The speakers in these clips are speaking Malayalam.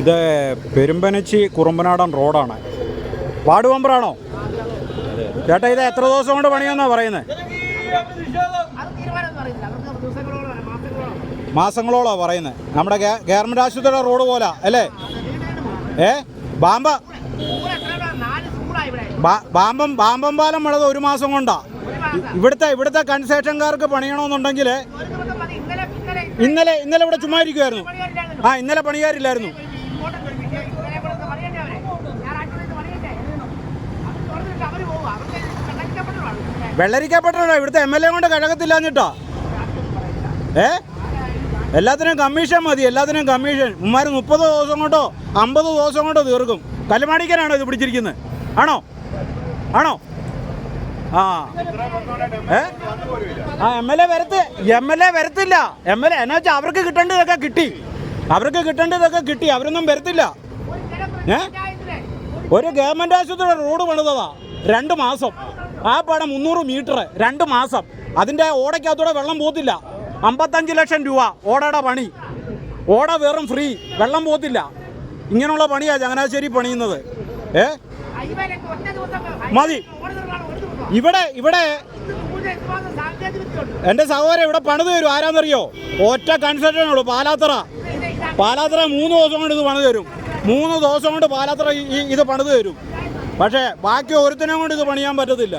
ഇത് പെരുമ്പനച്ചി കുറുമ്പനാടൻ റോഡാണ്. വാർഡ് മെമ്പറാണോ ചേട്ടാ ഇത് എത്ര ദിവസം കൊണ്ട് പണിയെന്നാ പറയുന്നത് മാസങ്ങളോളാ പറയുന്നത് നമ്മുടെ ഗവൺമെന്റ് ഗവൺമെന്റ് ആശുപത്രിയുടെ റോഡ് പോലെ അല്ലേ? ഏ? ബാമ്പ? ബാമ്പം ബാമ്പം പാലം പണിത് ഒരു മാസം കൊണ്ടാ. ഇവിടുത്തെ ഇവിടുത്തെ കൺസേഷൻകാർക്ക് പണിയണമെന്നുണ്ടെങ്കിൽ ഇന്നലെ ഇന്നലെ ഇവിടെ ചുമ്മാ ഇരിക്കുമായിരുന്നു ആ ഇന്നലെ പണിയാരില്ലായിരുന്നു വെള്ളരിക്കപ്പെട്ടോ ഇവിടുത്തെ എം എൽ എ കൊണ്ട് കഴകത്തില്ലാഞ്ഞിട്ടാ ഏ? എല്ലാത്തിനും കമ്മീഷൻ മതി എല്ലാത്തിനും കമ്മീഷൻ ഉമ്മാർ മുപ്പത് ദിവസം കൊണ്ടോ അമ്പത് ദിവസം കൊണ്ടോ തീർക്കും. കല്ലുമാണിക്കനാണോ ഇത് പിടിച്ചിരിക്കുന്നത് ആണോ? ആണോ? ആ. ഏ? ആ എം എൽ എ വരത്ത് എം എൽ എ വരത്തില്ല. എം എൽ എ എന്നാ വെച്ചാൽ അവർക്ക് കിട്ടേണ്ടതൊക്കെ കിട്ടി. അവർക്ക് കിട്ടേണ്ടതൊക്കെ കിട്ടി അവരൊന്നും വരത്തില്ല. ഏ? ഒരു ഗവൺമെന്റ് ആശുപത്രിയുടെ റോഡ് പണിതതാ രണ്ട് മാസം. ആ പടം മുന്നൂറ് മീറ്റർ രണ്ട് മാസം. അതിന്റെ ഓടയ്ക്കകത്തൂടെ വെള്ളം പോത്തില്ല. അമ്പത്തഞ്ച് ലക്ഷം രൂപ ഓടയുടെ പണി. ഓട വെറും ഫ്രീ വെള്ളം പോത്തില്ല. ഇങ്ങനെയുള്ള പണിയാണ് ചങ്ങനാശ്ശേരി പണിയുന്നത്. ഏ? മതി. ഇവിടെ ഇവിടെ എന്റെ സഹോദരൻ ഇവിടെ പണിത് തരും. ആരാന്നറിയോ? ഒറ്റ കൺസൾട്ടേ ഉള്ളൂ പാലാത്തറ പാലാത്തറ മൂന്ന് ദിവസം കൊണ്ട് ഇത് പണിത് തരും. മൂന്ന് ദിവസം കൊണ്ട് പാലാത്തറ ഈ ഇത് പണിത് തരും. പക്ഷേ ബാക്കി ഒരുത്തിനെ കൊണ്ട് ഇത് പണിയാൻ പറ്റത്തില്ല.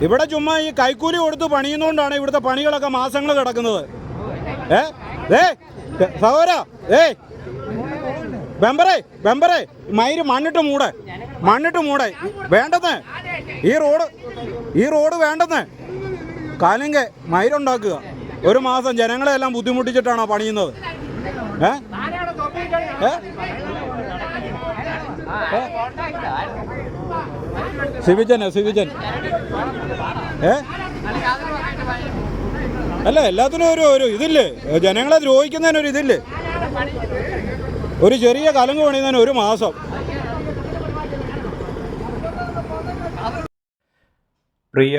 ഇവിടെ ചുമ്മാ ഈ കൈക്കൂലി കൊടുത്ത് പണിയുന്നതുകൊണ്ടാണ് ഇവിടുത്തെ പണികളൊക്കെ മാസങ്ങൾ കിടക്കുന്നത്. ഏ? ഏ സഹോദര ഏ വെമ്പറേ വെമ്പറേ മയിര് മണ്ണിട്ട് മൂടെ. മണ്ണിട്ട് മൂടെ. വേണ്ടെന്ന്. ഈ റോഡ് ഈ റോഡ് വേണ്ടെന്ന്. കാലിങ്ക മയിരുണ്ടാക്കുക. ഒരു മാസം ജനങ്ങളെ എല്ലാം ബുദ്ധിമുട്ടിച്ചിട്ടാണോ പണിയുന്നത്? ഏ? സിവിജന് സിവിജൻ ഏ? അല്ല എല്ലാത്തിനും ഒരു ഒരു ഇതില്ലേ? ജനങ്ങളെ ദ്രോഹിക്കുന്നതിന് ഒരു ഇതില്ലേ? ഒരു ചെറിയ കലങ്ക് പണിയുന്നതിന് ഒരു മാസം. പ്രിയ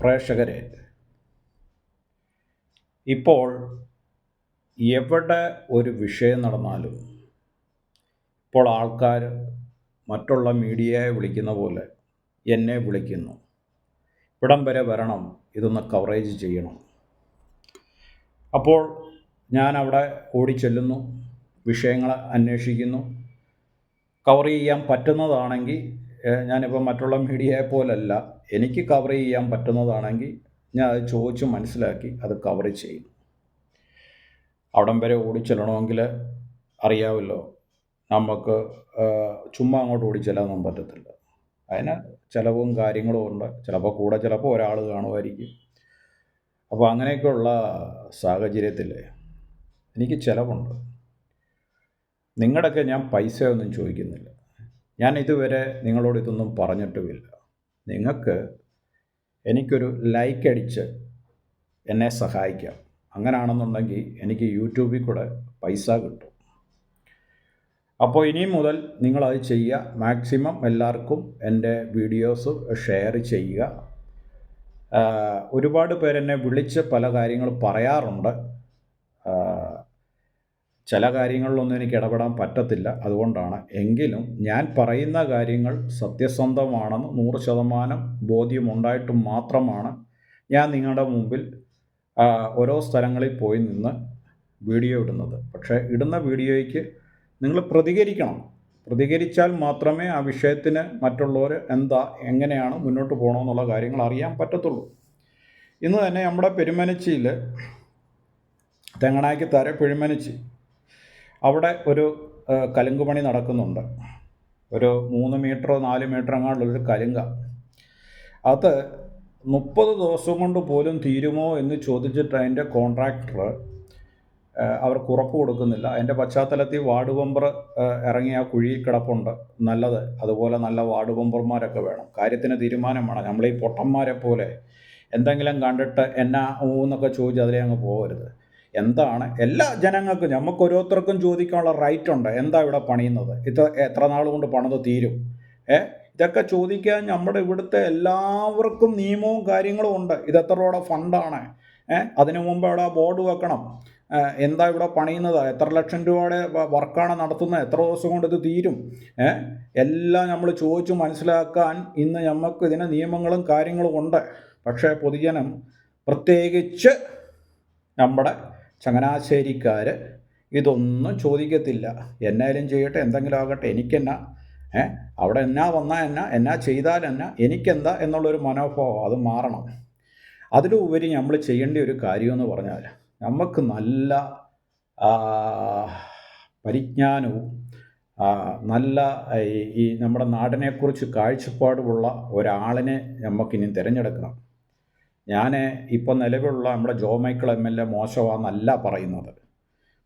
പ്രേക്ഷകരെ ഇപ്പോൾ എവിടെ ഒരു വിഷയം നടന്നാലും ഇപ്പോൾ ആൾക്കാർ മറ്റുള്ള മീഡിയയെ വിളിക്കുന്ന പോലെ എന്നെ വിളിക്കുന്നു. ഇവിടം വരെ വരണം. ഇതൊന്ന് കവറേജ് ചെയ്യണം. അപ്പോൾ ഞാൻ അവിടെ ഓടിച്ചെല്ലുന്നു. വിഷയങ്ങൾ അന്വേഷിക്കുന്നു. കവർ ചെയ്യാൻ പറ്റുന്നതാണെങ്കിൽ ഞാനിപ്പോൾ മറ്റുള്ള മീഡിയയെ പോലല്ല. എനിക്ക് കവർ ചെയ്യാൻ പറ്റുന്നതാണെങ്കിൽ ഞാൻ അത് ചോദിച്ച് മനസ്സിലാക്കി അത് കവർ ചെയ്യും. അവിടം വരെ ഓടിച്ചെല്ലണമെങ്കിൽ അറിയാമല്ലോ. നമുക്ക് ചുമ്മാ അങ്ങോട്ട് ഓടി ഓടിച്ചെല്ലാനൊന്നും പറ്റത്തില്ല. അതിന് ചിലവും കാര്യങ്ങളും ഉണ്ട്. ചിലപ്പോൾ കൂടെ ചിലപ്പോൾ ഒരാൾ കാണുമായിരിക്കും. അപ്പോൾ അങ്ങനെയൊക്കെയുള്ള സാഹചര്യത്തിൽ എനിക്ക് ചിലവുണ്ട്. നിങ്ങളുടെയൊക്കെ ഞാൻ പൈസയൊന്നും ചോദിക്കുന്നില്ല. ഞാൻ ഇതുവരെ നിങ്ങളോട് ഇതൊന്നും പറഞ്ഞിട്ടുമില്ല. നിങ്ങൾക്ക് എനിക്കൊരു ലൈക്ക് അടിച്ച് എന്നെ സഹായിക്കാം. അങ്ങനെയാണെന്നുണ്ടെങ്കിൽ എനിക്ക് യൂട്യൂബിൽ കൂടെ പൈസ കിട്ടും. അപ്പോൾ ഇനി മുതൽ നിങ്ങളത് ചെയ്യുക. മാക്സിമം എല്ലാവർക്കും എന്റെ വീഡിയോസ് ഷെയർ ചെയ്യുക. ഒരുപാട് പേരെന്നെ വിളിച്ച് പല കാര്യങ്ങൾ പറയാറുണ്ട്. ചില കാര്യങ്ങളിലൊന്നും എനിക്ക് ഇടപെടാൻ പറ്റത്തില്ല. അതുകൊണ്ടാണ് എങ്കിലും ഞാൻ പറയുന്ന കാര്യങ്ങൾ സത്യസന്ധമാണെന്ന് നൂറ് ശതമാനം ബോധ്യമുണ്ടായിട്ട് മാത്രമാണ് ഞാൻ നിങ്ങളുടെ മുമ്പിൽ ഓരോ സ്ഥലങ്ങളിൽ പോയി നിന്ന് വീഡിയോ ഇടുന്നത്. പക്ഷേ ഇടുന്ന വീഡിയോയ്ക്ക് നിങ്ങൾ പ്രതികരിക്കണം. പ്രതികരിച്ചാൽ മാത്രമേ ആ വിഷയത്തിന് മറ്റുള്ളവർ എന്താ എങ്ങനെയാണ് മുന്നോട്ട് പോകണമെന്നുള്ള കാര്യങ്ങൾ അറിയാൻ പറ്റത്തുള്ളൂ. ഇന്ന് തന്നെ നമ്മുടെ പെരുമനച്ചിയിൽ തെങ്ങണായ്ക്ക് തര പെരുമനച്ചി അവിടെ ഒരു കലുങ്കുപണി നടക്കുന്നുണ്ട്. ഒരു മൂന്ന് മീറ്ററോ നാല് മീറ്റർ അങ്ങാണ്ടുള്ളൊരു കലുങ്ക. അത് മുപ്പത് ദിവസം കൊണ്ട് പോലും തീരുമോ എന്ന് ചോദിച്ചിട്ട് അതിന്റെ കോൺട്രാക്ടർ അവർക്ക് ഉറപ്പ് കൊടുക്കുന്നില്ല. അതിന്റെ പശ്ചാത്തലത്തിൽ വാർഡ് മെമ്പർ ഇറങ്ങിയ കുഴി കിടപ്പുണ്ട്. നല്ലത്. അതുപോലെ നല്ല വാർഡ് മെമ്പർമാരൊക്കെ വേണം. കാര്യത്തിന് തീരുമാനം വേണം. നമ്മൾ ഈ പൊട്ടന്മാരെ പോലെ എന്തെങ്കിലും കണ്ടിട്ട് എന്നാ ഊന്നൊക്കെ ചോദിച്ച് അതിലേ അങ്ങ് പോകരുത്. എന്താണ്? എല്ലാ ജനങ്ങൾക്കും നമുക്ക് ഓരോരുത്തർക്കും ചോദിക്കാനുള്ള റൈറ്റ് ഉണ്ട്. എന്താ ഇവിടെ പണിയുന്നത്? ഇത് എത്ര നാൾ കൊണ്ട് പണിത് തീരും? ഏ? ഇതൊക്കെ ചോദിക്കാൻ നമ്മുടെ ഇവിടുത്തെ എല്ലാവർക്കും നിയമവും കാര്യങ്ങളും ഉണ്ട്. ഇത് എത്ര ഫണ്ടാണ് ഏഹ് അതിനു മുമ്പ് അവിടെ ബോർഡ് വെക്കണം. എന്താ ഇവിടെ പണിയുന്നത്? എത്ര ലക്ഷം രൂപയുടെ വർക്കാണ് നടത്തുന്നത്? എത്ര ദിവസം കൊണ്ട് ഇത് തീരും? എല്ലാം നമ്മൾ ചോദിച്ചു മനസ്സിലാക്കാൻ ഇന്ന് നമുക്ക് ഇതിന് നിയമങ്ങളും കാര്യങ്ങളും ഉണ്ട്. പക്ഷേ പൊതുജനം പ്രത്യേകിച്ച് നമ്മുടെ ചങ്ങനാശ്ശേരിക്കാർ ഇതൊന്നും ചോദിക്കത്തില്ല. എന്നാലും ചെയ്യട്ടെ എന്തെങ്കിലും ആകട്ടെ. എനിക്കെന്നാ? ഏ? അവിടെ എന്നാ വന്നാൽ എന്നാ? എന്നാ ചെയ്താൽ എന്നാ? എനിക്കെന്താ? എന്നുള്ളൊരു മനോഭാവം അത് മാറണം. അതിലുപരി നമ്മൾ ചെയ്യേണ്ട ഒരു കാര്യമെന്ന് പറഞ്ഞാൽ നമുക്ക് നല്ല പരിജ്ഞാനവും നല്ല ഈ ഈ നമ്മുടെ നാടിനെക്കുറിച്ച് കാഴ്ചപ്പാടുമുള്ള ഒരാളിനെ നമുക്കിനി തിരഞ്ഞെടുക്കണം. ഞാൻ ഇപ്പോൾ നിലവിലുള്ള നമ്മുടെ Joe Michael M L A മോശമാണെന്നല്ല പറയുന്നത്.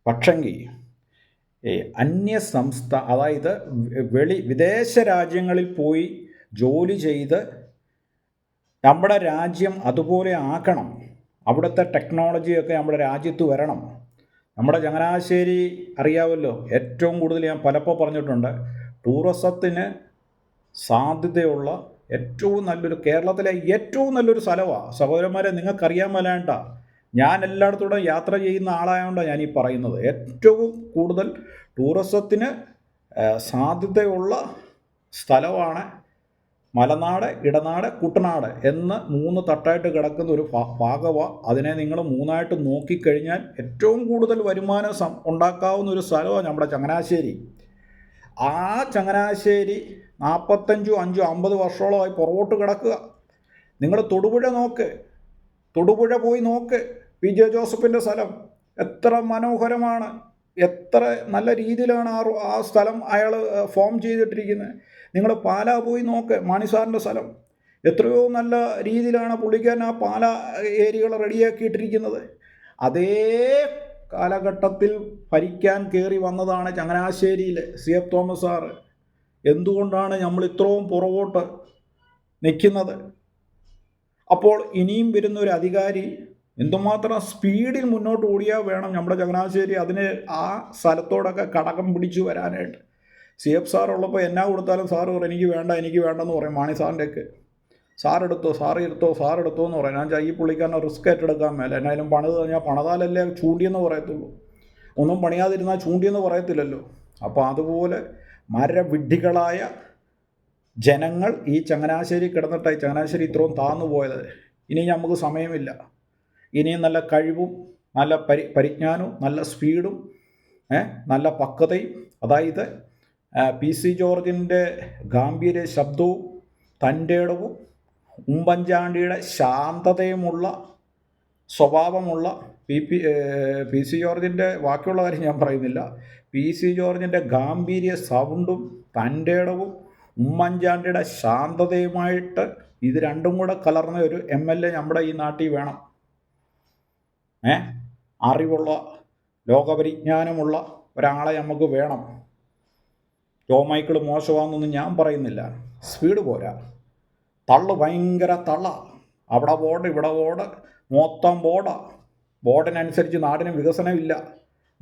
പക്ഷെങ്കിൽ അന്യ സംസ്ഥ അതായത് വെളി വിദേശ രാജ്യങ്ങളിൽ പോയി ജോലി ചെയ്ത് നമ്മുടെ രാജ്യം അതുപോലെ ആക്കണം. അവിടുത്തെ ടെക്നോളജിയൊക്കെ നമ്മുടെ രാജ്യത്ത് വരണം. നമ്മുടെ ചങ്ങനാശ്ശേരി അറിയാമല്ലോ ഏറ്റവും കൂടുതൽ ഞാൻ പലപ്പോൾ പറഞ്ഞിട്ടുണ്ട് ടൂറിസത്തിന് സാധ്യതയുള്ള ഏറ്റവും നല്ലൊരു കേരളത്തിലെ ഏറ്റവും നല്ലൊരു സ്ഥലമാണ് സഹോദരന്മാരെ നിങ്ങൾക്കറിയാൻ മേലാണ്ട. ഞാൻ എല്ലായിടത്തൂടെ യാത്ര ചെയ്യുന്ന ആളായതുകൊണ്ടാണ് ഞാൻ ഈ പറയുന്നത്. ഏറ്റവും കൂടുതൽ ടൂറിസത്തിന് സാധ്യതയുള്ള സ്ഥലമാണ് മലനാട് ഇടനാട് കുട്ടനാട് എന്ന് മൂന്ന് തട്ടായിട്ട് കിടക്കുന്ന ഒരു ഭാഗവ അതിനെ നിങ്ങൾ മൂന്നായിട്ട് നോക്കിക്കഴിഞ്ഞാൽ ഏറ്റവും കൂടുതൽ വരുമാനം ഉണ്ടാക്കാവുന്ന ഒരു സ്ഥലമാണ് നമ്മുടെ ചങ്ങനാശ്ശേരി. ആ ചങ്ങനാശ്ശേരി നാൽപ്പത്തഞ്ചും അഞ്ചും അമ്പത് വർഷത്തോളമായി പുറകോട്ട് കിടക്കുക. നിങ്ങൾ തൊടുപുഴ നോക്ക്. തൊടുപുഴ പോയി നോക്ക്. പി. ജെ. ജോസഫിന്റെ സ്ഥലം എത്ര മനോഹരമാണ്. എത്ര നല്ല രീതിയിലാണ് ആ ആ സ്ഥലം അയാൾ ഫോം ചെയ്തിട്ടിരിക്കുന്നത് നിങ്ങൾ പാലാ പോയി നോക്ക് മാണിസാറിന്റെ സ്ഥലം. എത്രയോ നല്ല രീതിയിലാണ് പുള്ളിക്കാരൻ ആ പാല ഏരിയകൾ റെഡിയാക്കിയിട്ടിരിക്കുന്നത്. അതേ കാലഘട്ടത്തിൽ ഭരിക്കാൻ കയറി വന്നതാണ് ചങ്ങനാശ്ശേരിയിൽ സി. എഫ്. Thomas sir. എന്തുകൊണ്ടാണ് നമ്മൾ ഇത്രയും പുറകോട്ട് നിൽക്കുന്നത്? അപ്പോൾ ഇനിയും വരുന്ന ഒരു അധികാരി എന്തുമാത്രം സ്പീഡിൽ മുന്നോട്ട് ഓടിയാൽ വേണം നമ്മുടെ ചങ്ങനാശ്ശേരി അതിന് ആ സ്ഥലത്തോടൊക്കെ കടകം പിടിച്ചു വരാനായിട്ട്. സി എഫ് സാർ ഉള്ളപ്പോൾ എന്നാ കൊടുത്താലും സാർ പറയും എനിക്ക് വേണ്ട എനിക്ക് വേണ്ടെന്ന് പറയും മാണി സാറിന്റെയൊക്കെ സാർ എടുത്തോ സാർ എടുത്തോ സാർ എടുത്തോ എന്ന് പറയും. ഞാൻ ഈ പുള്ളിക്കാരനെ റിസ്ക് ഏറ്റെടുക്കാൻ മേലെ. എന്നാലും പണിത് കഴിഞ്ഞാൽ പണിതാലല്ലേ ചൂണ്ടിയെന്ന് പറയത്തുള്ളൂ. ഒന്നും പണിയാതിരുന്നാൽ ചൂണ്ടിയെന്ന് പറയത്തില്ലല്ലോ. അപ്പോൾ അതുപോലെ മരവിഡ്ഢികളായ ജനങ്ങൾ ഈ ചങ്ങനാശ്ശേരി കിടന്നിട്ടായി ചങ്ങനാശ്ശേരി ഇത്രയും താന്നു പോയത്. ഇനി നമുക്ക് സമയമില്ല. ഇനിയും നല്ല കഴിവും നല്ല പരി പരിജ്ഞാനവും നല്ല സ്പീഡും നല്ല പക്വതയും. അതായത് പി സി ജോർജിന്റെ ഗാംഭീര്യ ശബ്ദവും തന്റെ ഇടവും ഉമ്മൻചാണ്ടിയുടെ ശാന്തതയുമുള്ള സ്വഭാവമുള്ള പി പി പി സി ജോർജിന്റെ ബാക്കിയുള്ള കാര്യം ഞാൻ പറയുന്നില്ല. പി സി ജോർജിന്റെ ഗാംഭീര്യ സൗണ്ടും തന്റെ ഇടവും ഉമ്മൻചാണ്ടിയുടെ ശാന്തതയുമായിട്ട് ഇത് രണ്ടും കൂടെ കലർന്ന ഒരു എം എൽ എ നമ്മുടെ ഈ നാട്ടിൽ വേണം. ഏ? അറിവുള്ള ലോകപരിജ്ഞാനമുള്ള ഒരാളെ നമുക്ക് വേണം. ജോ മൈക്കിൾ മോശമാണെന്നൊന്നും ഞാൻ പറയുന്നില്ല. സ്പീഡ് പോരാ. തള്ളു ഭയങ്കര തള്ള. അവിടെ ബോർഡ് ഇവിടെ ബോർഡ് മൊത്തം ബോർഡാ. ബോർഡിനനുസരിച്ച് നാടിന് വികസനമില്ല.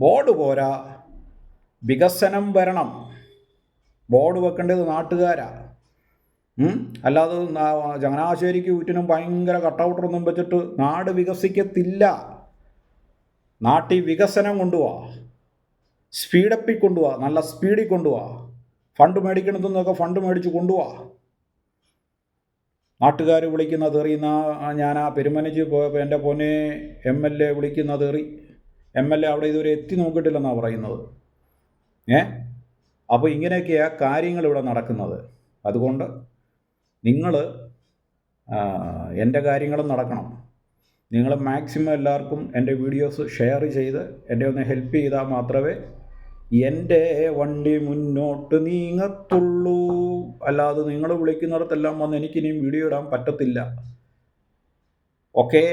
ബോർഡ് പോരാ. വികസനം വരണം. ബോർഡ് വെക്കേണ്ടത് നാട്ടുകാരാ. അല്ലാതെ ചങ്ങനാശ്ശേരിക്ക് വീട്ടിനും ഭയങ്കര കട്ടൗട്ടറൊന്നും വെച്ചിട്ട് നാട് വികസിക്കത്തില്ല. നാട്ടിൽ വികസനം കൊണ്ടുപോവാ സ്പീഡപ്പിൽ കൊണ്ടുപോവാ നല്ല സ്പീഡിൽ കൊണ്ടുപോവാ ഫണ്ട് മേടിക്കണതെന്നൊക്കെ ഫണ്ട് മേടിച്ച് കൊണ്ടുപോവാ നാട്ടുകാർ വിളിക്കുന്ന തെറിയുന്ന ഞാൻ ആ പെരുമനച്ച് എന്റെ പൊന്നെ എം എൽ എ വിളിക്കുന്ന തെറി. എം എൽ എ അവിടെ ഇതുവരെ എത്തി നോക്കിയിട്ടില്ലെന്നാണ് പറയുന്നത്. ഏ? അപ്പോൾ ഇങ്ങനെയൊക്കെയാണ് കാര്യങ്ങൾ ഇവിടെ നടക്കുന്നത്. അതുകൊണ്ട് നിങ്ങൾ എന്റെ കാര്യങ്ങളും നടക്കണം. നിങ്ങൾ മാക്സിമം എല്ലാവർക്കും എന്റെ വീഡിയോസ് ഷെയർ ചെയ്ത് എന്നെ ഒന്ന് ഹെൽപ്പ് ചെയ്താൽ മാത്രമേ എന്റെ വണ്ടി മുന്നോട്ട് നീങ്ങത്തുള്ളൂ. അല്ലാതെ നിങ്ങൾ വിളിക്കുന്നിടത്തെല്ലാം വന്ന് എനിക്കിനിയും വീഡിയോ ഇടാൻ പറ്റത്തില്ല. ഓക്കേ